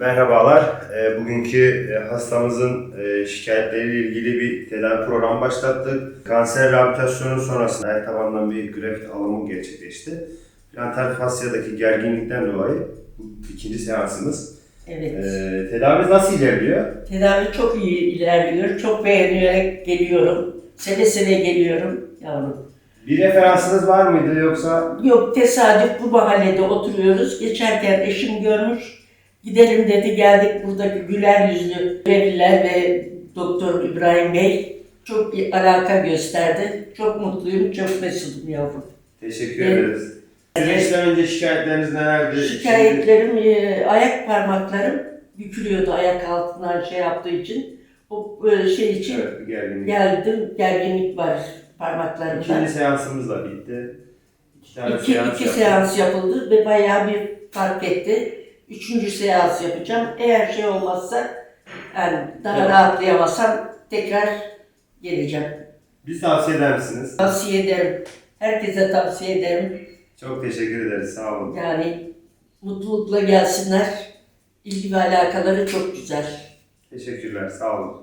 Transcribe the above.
Merhabalar. E, Bugünkü e, hastamızın e, şikayetleriyle ilgili bir tedavi programı başlattık. Kanser rehabilitasyonu sonrasında ayak tabanından bir greft alımı gerçekleşti. Plantar fasyadaki gerginlikten dolayı bu ikinci seansımız. Evet. E, Tedavimiz nasıl ilerliyor? Tedavi çok iyi ilerliyor. Çok beğenerek geliyorum. Seve seve geliyorum yavrum. Bir referansınız var mıydı yoksa? Yok tesadüf bu mahallede oturuyoruz. Geçerken eşim görmüş. Gidelim dedi geldik buradaki güler yüzlü görevliler ve Doktor İbrahim Bey çok bir alaka gösterdi. Çok mutluyum, çok mesudum yavrum. Teşekkür Evet. ederiz. Süreçten önce şikayetleriniz nelerdi? Şikayetlerim, e, ayak parmaklarım bükülüyordu ayak altından şey yaptığı için. O e, şey için Evet, gerginlik. geldim, gerginlik var parmaklarımda. İkinci seansımız da bitti. İki tane İki, seans iki seans yapıldı ve bayağı bir fark etti. Üçüncü seans yapacağım. Eğer şey olmazsa, yani daha Evet. rahatlayamazsam tekrar geleceğim. Biz tavsiye eder misiniz? Tavsiye ederim. Herkese tavsiye ederim. Çok teşekkür ederiz. Sağ olun. Yani mutlulukla gelsinler. İlgi ve alakaları çok güzel. Teşekkürler. Sağ olun.